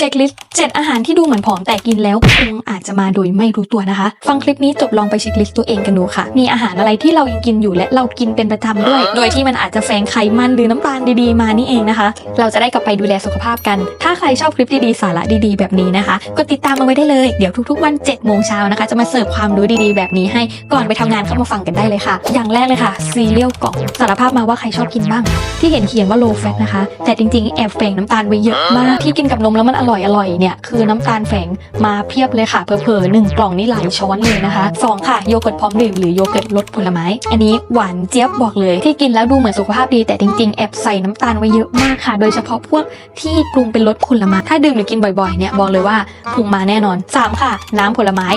เช็คลิสต์7อาหารที่ดูเหมือนผอมแต่กินแล้วคงอาจจะมาโดยไม่รู้ตัวนะคะ ฟังคลิปนี้จบลองไปเช็คลิสต์ตัวเองกันดูค่ะ มีอาหารอะไรที่เรายังกินอยู่และเรากินเป็นประจำด้วย โดยที่มันอาจจะแฝงไขมันหรือน้ำตาลดีๆมานี่เองนะคะ เราจะได้กลับไปดูแลสุขภาพกัน ถ้าใครชอบคลิปดีๆสาระดีๆ แบบนี้นะคะก็ติดตามมาไว้ได้เลยเดี๋ยวทุกๆ วัน7โมงเช้านะคะ จะมาเสิร์ฟความรู้ดีๆ แบบนี้ให้ก่อนไปทำงานเข้ามาฟังกันได้เลยค่ะ อย่างแรกเลยค่ะซีเรียลกล่องสารภาพมาว่าใครชอบกินบ้าง ที่เห็นเขียนว่า low fat นะคะ แต่จริงๆแอบแฝงน้ำตาลไว้เยอะมากที่กินกับนมแล้วมันอร่อยอร่อยเนี่ยคือน้ำตาลแฝงมาเพียบเลยค่ะเผลอๆหนึ่งกล่องนี่หลายช้อนเลยนะคะสองค่ะโยเกิร์ตพร้อมดื่มหรือโยเกิร์ตรสผลไม้ อันนี้หวานเจี๊ยบบอกเลยที่กินแล้วดูเหมือนสุขภาพดีแต่จริงๆ แอบใส่น้ำตาลไว้เยอะมากค่ะ โดยเฉพาะพวกที่ปรุงเป็นรสผลไม้ถ้าดื่มหรือกินบ่อยๆเนี่ยบอกเลยว่าพุงมาแน่นอนสามค่ะ น้ำผลไม้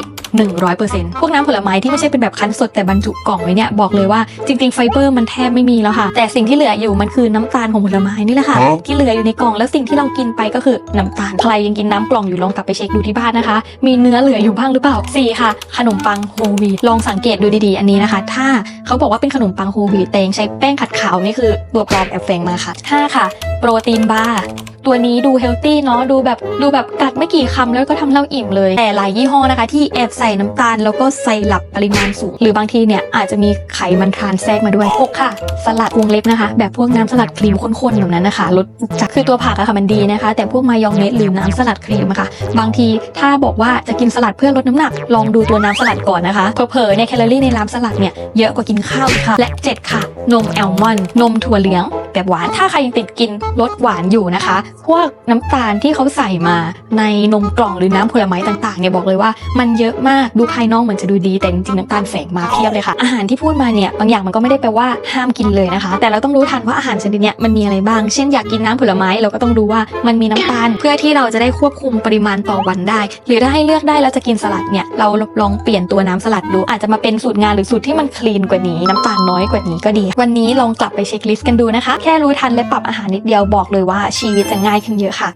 100%พวกน้ำผลไม้ที่ไม่ใช่เป็นแบบคั้นสดแต่บรรจุกล่องไว้เนี่ยบอกเลยว่าจริงๆไฟเบอร์มันแทบไม่มีแล้วค่ะ แต่สิ่งที่เหลืออยู่มันคือน้ำตาลของผลไม้นี่แหละค่ะอ๋อที่เหลืออยู่ในกล่องแล้วสิ่งที่เรากินไปก็คือน้ำตาลใครยังกินน้ำกล่องอยู่ลองกลับไปเช็คดูที่บ้านนะคะ มีเนื้อเหลืออยู่บ้างหรือเปล่าสี่ค่ะ ขนมปังโฮลวีตลองสังเกตดูดีๆ อันนี้นะคะ ถ้าเขาบอกว่าเป็นขนมปังโฮลวีตแต่ยังใช้แป้งขัดขาวนี่คือตัวปลอมแอบแฝงมาค่ะห้าค่ะ โปรตีนบาร์ ตัวนี้ดูเฮลตี้เนาะดูแบบดูแบบกัดไม่กี่คำแล้วก็ทำเราอิ่มเลย แต่หลายยี่ห้อนะคะ ที่แอบใส่น้ำตาล แล้วก็ใส่หลับปริมาณสูง หรือบางทีเนี่ยอาจจะมีไขมันทรานแทรกมาด้วยหกค่ะ สลัดวงเล็บนะคะ แบบพวกน้ำสลัดครีมข้นๆแบบนั้นนะคะรสจัดคือตัวผักอะค่ะมันดีนะคะ แต่พวกมายองเนสหรือน้ำสลัดครีมอะค่ะ บางทีถ้าบอกว่าจะกินสลัดเพื่อลดน้ำหนัก ลองดูตัวน้ำสลัดก่อนนะคะเผลอๆเนี่ยแคลอรี่ในน้ำสลัดเนี่ยเยอะกว่ากินข้าวค่ะ และเจ็ดค่ะ นมแอลมอนด์นมถั่วเหลือง แบบหวาน ถ้าใครยังติดกินรสหวานอยู่นะคะ พวกน้ำตาลที่เขาใส่มาในนมกล่องหรือน้ำผลไม้ต่างๆเนี่ยบอกเลยว่ามันเยอะมากดูภายนอกเหมือนจะดูดีแต่จริงๆน้ำตาลแฝงมาเพียบเลยค่ะอาหารที่พูดมาเนี่ยบางอย่างมันก็ไม่ได้แปลว่าห้ามกินเลยนะคะ แต่เราต้องรู้ทันว่าอาหารชนิดเนี้ยมันมีอะไรบ้าง เช่นอยากกินน้ำผลไม้เราก็ต้องดูว่ามันมีน้ำตาล เพื่อที่เราจะได้ควบคุมปริมาณต่อวันได้ หรือถ้าให้เลือกได้แล้วจะกินสลัดเนี่ยเราลองเปลี่ยนตัวน้ำสลัดดูอาจจะมาเป็นสูตรงานหรือสูตรที่มันคลีนกว่านี้น้ำตาลน้อยกว่านี้ก็ดี วันนี้ลองกลับไปเช็คลิสต์กันดูนะคะแค่รู้ทันและปรับอาหารนิดเดียวบอกเลยว่าชีวิตจะง่ายขึ้นเยอะค่ะ